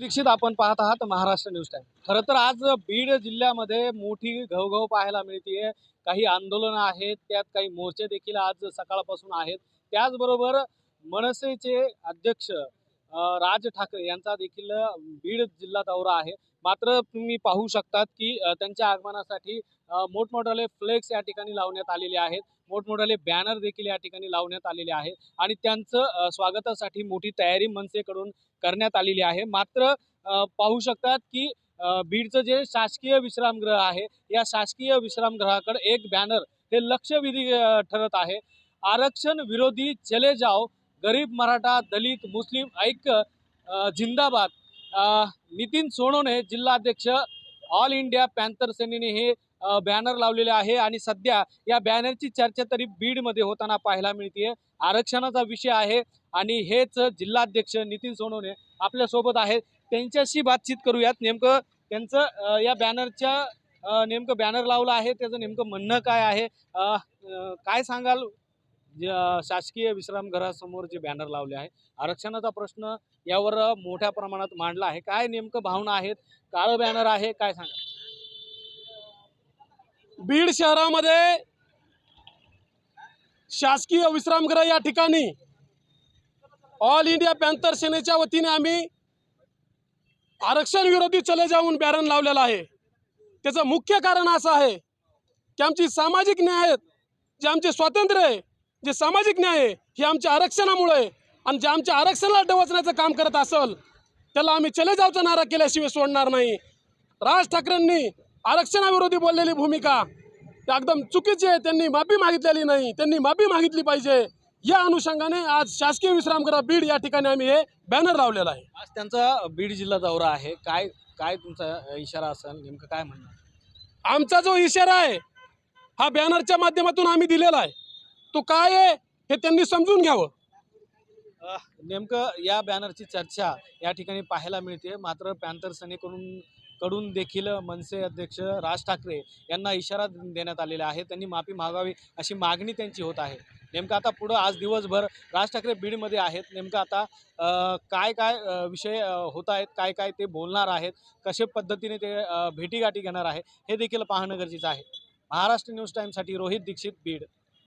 दीक्षित आपण पाहत आहात महाराष्ट्र न्यूज टाइम. खरं तर आज बीड जिल्ह्यामध्ये मोठी घवघव पाहायला मिळते काही आंदोलनं आहेत त्यात काही मोर्चे देखील आज सकाळपासून आहेत. त्याचबरोबर मनसेचे अध्यक्ष राज ठाकरे यांचा देखील बीड जिल्हा दौरा आहे. मात्र तुम्ही पाहू शकतात की त्यांच्या आगमनासाठी मोठमोठाले फ्लेक्स या ठिकाणी लावण्यात आलेले आहेत. मोठमोठाले बॅनर देखील या ठिकाणी लावण्यात आलेले आहेत. आणि त्यांचं स्वागतासाठी मोठी तयारी मनसेकडून करण्यात आलेली आहे. मात्र पाहू शकतात की बीडचं जे शासकीय विश्रामगृह आहे या शासकीय विश्रामगृहाकडे एक बॅनर हे लक्षवेधी ठरत आहे. आरक्षण विरोधी चले जाओ गरीब मराठा दलित मुस्लिम ऐक्य जिंदाबाद. नितीन सोनोने जिल्हाध्यक्ष ऑल इंडिया पॅन्थर सेनेने हे बॅनर लावलेले आहे आणि सध्या या बॅनरची चर्चा तरी बीडमध्ये होताना पाहायला मिळते आरक्षणाचा विषय आहे आणि हेच जिल्हाध्यक्ष नितीन सोनोने आपल्यासोबत आहेत त्यांच्याशी बातचीत करूयात. नेमकं त्यांचं या बॅनरच्या नेमकं बॅनर लावलं आहे त्याचं नेमकं म्हणणं काय आहे? काय सांगाल जे, शासकीय विश्रामघरासमोर जे बॅनर लावले आहे आरक्षणाचा प्रश्न यावर मोठ्या प्रमाणात मांडला आहे. काय नेमकं भावना आहेत? काळं बॅनर आहे काय सांगा? बीड शहरामध्ये शासकीय विश्रामगृह या ठिकाणी ऑल इंडिया पॅन्थर सेनेच्या वतीने आम्ही आरक्षण विरोधी चले जाऊन बॅरन लावलेला आहे. त्याचं मुख्य कारण असं आहे की आमची सामाजिक न्याय आहेत जे आमचे स्वातंत्र्य आहे जे सामाजिक न्याय आहे हे आमच्या आरक्षणामुळे आहे. आणि जे आमच्या आरक्षणाला डवचण्याचं काम करत असेल त्याला आम्ही चले जाऊचा नारा केल्याशिवाय सोडणार नाही. राज ठाकरेंनी आरक्षणाविरोधी बोललेली भूमिका त्या एकदम चुकीची आहे. त्यांनी माफी मागितलेली नाही. त्यांनी माफी मागितली पाहिजे. या अनुषंगाने आज शासकीय विश्रामगृह बीड या ठिकाणी आम्ही हे बॅनर लावलेला आहे. आज त्यांचा बीड जिल्हा दौरा आहे. काय काय तुमचा इशारा असेल? नेमकं काय म्हणणं आमचा जो इशारा आहे हा बॅनरच्या माध्यमातून आम्ही दिलेला आहे. तो काय आहे हे त्यांनी समजून घ्यावं. नेमकं या बॅनरची चर्चा या ठिकाणी पाहायला मिळते. मात्र पॅन्थर सेनेकडून कडून देखील मनसे अध्यक्ष राज ठाकरे यांना इशारा देण्यात आलेला आहे. त्यांनी माफी मागावी अशी मागणी त्यांची होत आहे. नेमकं आता पुढं आज दिवसभर राज ठाकरे बीडमध्ये आहेत. नेमकं आता काय काय विषय होत आहेत काय काय ते बोलणार आहेत कशा पद्धतीने ते भेटीगाठी घेणार आहे हे देखील पाहणं गरजेचं आहे. महाराष्ट्र न्यूज टाईमसाठी रोहित दीक्षित बीड.